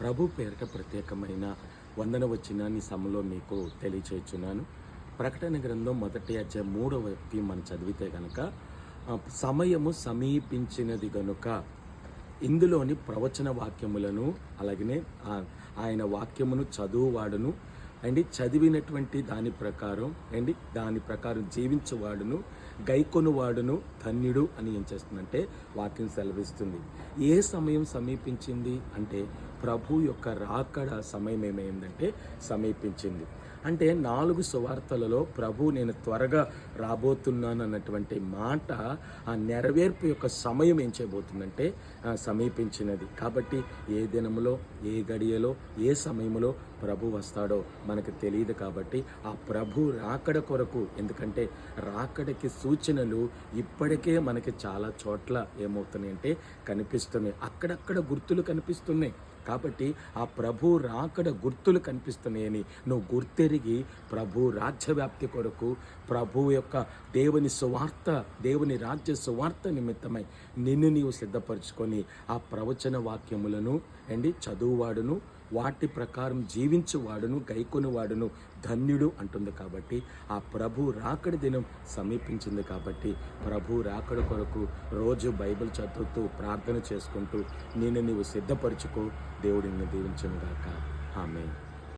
ప్రభు పేరిట ప్రత్యేకమైన వందన వచ్చినాన్ని సమలో మీకు తెలియచేస్తున్నాను ప్రకటన గ్రంథం మొదటి అధ్యాయం మూడవ వ్యక్తి మనం చదివితే కనుక సమయము సమీపించినది గనుక ఇందులోని ప్రవచన వాక్యములను అలాగనే ఆయన వాక్యమును చదువువాడును అండ్ చదివినటువంటి దాని ప్రకారం అండ్ దాని ప్రకారం జీవించువాడును గైకొనువాడును ధన్యుడు అని ఏం చేస్తుందంటే వాక్యం సెలవిస్తుంది. ఏ సమయం సమీపించింది? అంటే ప్రభు యొక్క రాకడ సమయం ఏమైందంటే సమీపించింది. అంటే నాలుగు సువార్తలలో ప్రభు నేను త్వరగా రాబోతున్నాను అన్నటువంటి మాట ఆ నెరవేర్పు యొక్క సమయం ఏం చేయబోతుందంటే సమీపించినది. కాబట్టి ఏ దినములో ఏ గడియలో ఏ సమయంలో ప్రభు వస్తాడో మనకు తెలియదు కాబట్టి ఆ ప్రభు రాకడ కొరకు ఎందుకంటే రాకడకి సూచనలు ఇప్పటికే మనకి చాలా చోట్ల ఏమవుతున్నాయి అంటే కనిపిస్తున్నాయి. అక్కడక్కడ గుర్తులు కనిపిస్తున్నాయి. కాబట్టి ఆ ప్రభు రాకడ గుర్తులు కనిపిస్తున్నాయని నువ్వు గుర్తెరిగి ప్రభు రాజ్యవ్యాప్తి కొరకు ప్రభు యొక్క దేవుని సువార్త దేవుని రాజ్య సువార్త నిమిత్తమై నిన్ను నీవు సిద్ధపరచుకొని ఆ ప్రవచన వాక్యములను అండి చదువువాడును వాటి ప్రకారం జీవించువాడును గైకొనివాడును ధన్యుడు అంటుంది కాబట్టి ఆ ప్రభు రాకడి దినం సమీపించింది కాబట్టి ప్రభు రాకడ కొరకు రోజు బైబిల్ చదువుతూ ప్రార్థన చేసుకుంటూ నేను నీవు సిద్ధపరచుకో దేవుడిని దీవించను గాక. ఆమె